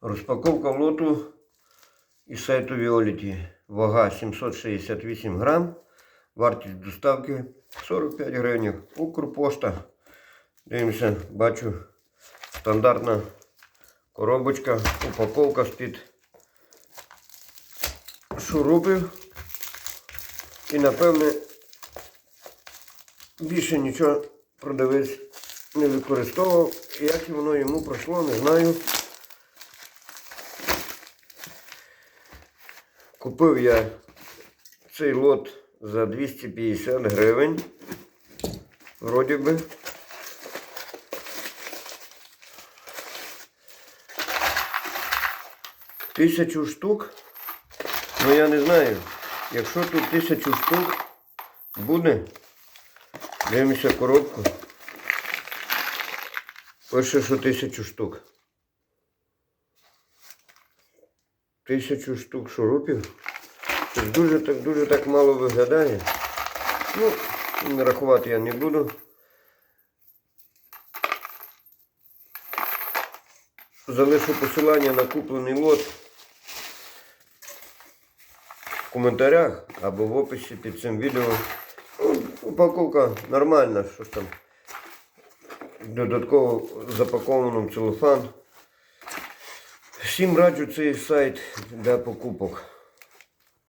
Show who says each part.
Speaker 1: Розпаковка лоту із сайту Violet. Вага 768 грам. Вартість доставки 45 гривень. Укрпошта. Дивимося, бачу стандартна коробочка, упаковка з-під шурупів. І напевне більше нічого продавець не використовував. Як воно йому пройшло, не знаю. Купив я цей лот за 250 гривень. Вроді би. Тисячу штук. Ну я не знаю. Якщо тут тисячу штук буде, дивимося коробку. Пише, що тисячу штук. Тисячу штук шурупів. Це дуже так дуже так мало виглядає. Ну, рахувати я не буду. Залишу посилання на куплений лот в коментарях або в описі під цим відео. Ну, упаковка нормальна, що ж там. Додатково запаковано в целофан. Всім раджу цей сайт для покупок.